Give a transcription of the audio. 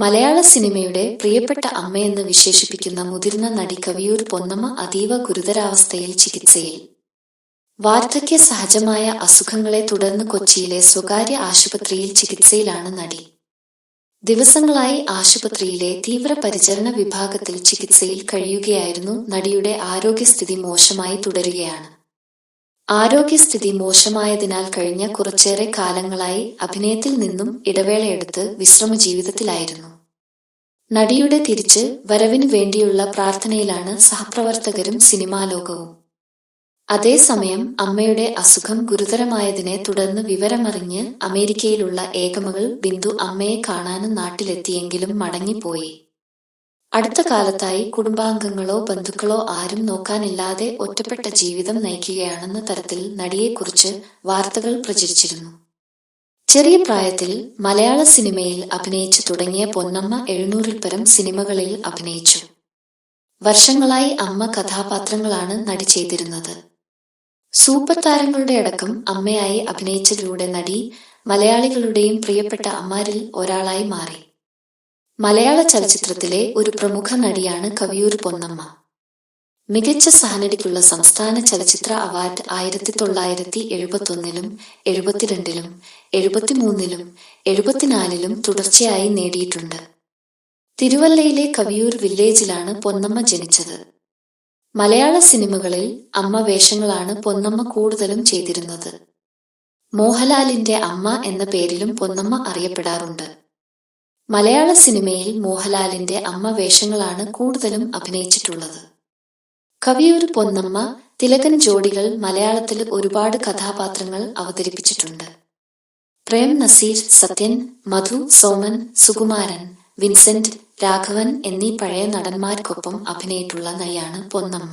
മലയാള സിനിമയുടെ പ്രിയപ്പെട്ട അമ്മയെന്ന് വിശേഷിപ്പിക്കുന്ന മുതിർന്ന നടി കവിയൂർ പൊന്നമ്മ അതീവ ഗുരുതരാവസ്ഥയിൽ ചികിത്സയിൽ. വാർദ്ധക്യ സഹജമായ അസുഖങ്ങളെ തുടർന്ന് കൊച്ചിയിലെ സ്വകാര്യ ആശുപത്രിയിൽ ചികിത്സയിലാണ് നടി. ദിവസങ്ങളായി ആശുപത്രിയിലെ തീവ്രപരിചരണ വിഭാഗത്തിൽ ചികിത്സയിൽ കഴിയുകയായിരുന്നു. നടിയുടെ ആരോഗ്യസ്ഥിതി മോശമായി തുടരുകയാണ്. ആരോഗ്യസ്ഥിതി മോശമായതിനാൽ കഴിഞ്ഞ കുറച്ചേറെ കാലങ്ങളായി അഭിനയത്തിൽ നിന്നും ഇടവേളയെടുത്ത് വിശ്രമ ജീവിതത്തിലായിരുന്നു. നടിയുടെ തിരിച്ച് വരവിനു വേണ്ടിയുള്ള പ്രാർത്ഥനയിലാണ് സഹപ്രവർത്തകരും സിനിമാ ലോകവും. അതേസമയം അമ്മയുടെ അസുഖം ഗുരുതരമായതിനെ തുടർന്ന് വിവരമറിഞ്ഞ് അമേരിക്കയിലുള്ള ഏകമകൾ ബിന്ദു അമ്മയെ കാണാനും നാട്ടിലെത്തിയെങ്കിലും മടങ്ങിപ്പോയി. അടുത്ത കാലത്തായി കുടുംബാംഗങ്ങളോ ബന്ധുക്കളോ ആരും നോക്കാനില്ലാതെ ഒറ്റപ്പെട്ട ജീവിതം നയിക്കുകയാണെന്ന തരത്തിൽ നടിയെക്കുറിച്ച് വാർത്തകൾ പ്രചരിച്ചിരുന്നു. ചെറിയ പ്രായത്തിൽ മലയാള സിനിമയിൽ അഭിനയിച്ചു തുടങ്ങിയ പൊന്നമ്മ എഴുന്നൂറിൽ പരം സിനിമകളിൽ അഭിനയിച്ചു. വർഷങ്ങളായി അമ്മ കഥാപാത്രങ്ങളാണ് നടി ചെയ്തിരുന്നത്. സൂപ്പർ താരങ്ങളുടെ അടക്കം അമ്മയായി അഭിനയിച്ചതിലൂടെ നടി മലയാളികളുടെയും പ്രിയപ്പെട്ട അമ്മാരിൽ ഒരാളായി മാറി. മലയാള ചലച്ചിത്രത്തിലെ ഒരു പ്രമുഖ നടിയാണ് കവിയൂർ പൊന്നമ്മ. മികച്ച സഹനടിക്കുള്ള സംസ്ഥാന ചലച്ചിത്ര അവാർഡ് ആയിരത്തി തൊള്ളായിരത്തി എഴുപത്തൊന്നിലും എഴുപത്തിരണ്ടിലും എഴുപത്തിമൂന്നിലും എഴുപത്തിനാലിലും തുടർച്ചയായി നേടിയിട്ടുണ്ട്. തിരുവല്ലയിലെ കവിയൂർ വില്ലേജിലാണ് പൊന്നമ്മ ജനിച്ചത്. മലയാള സിനിമകളിൽ അമ്മ വേഷങ്ങളാണ് പൊന്നമ്മ കൂടുതലും ചെയ്തിരുന്നത്. മോഹൻലാലിന്റെ അമ്മ എന്ന പേരിലും പൊന്നമ്മ അറിയപ്പെടാറുണ്ട്. മലയാള സിനിമയിൽ മോഹൻലാലിന്റെ അമ്മ വേഷങ്ങളാണ് കൂടുതലും അഭിനയിച്ചിട്ടുള്ളത്. കവിയൂർ പൊന്നമ്മ തിലകൻ ജോഡികൾ മലയാളത്തിൽ ഒരുപാട് കഥാപാത്രങ്ങൾ അവതരിപ്പിച്ചിട്ടുണ്ട്. പ്രേം നസീർ സത്യൻ മധു സോമൻ സുകുമാരൻ വിൻസെന്റ് രാഘവൻ എന്നീ പഴയ നടന്മാർക്കൊപ്പം അഭിനയിട്ടുള്ള നയാണ് പൊന്നമ്മ.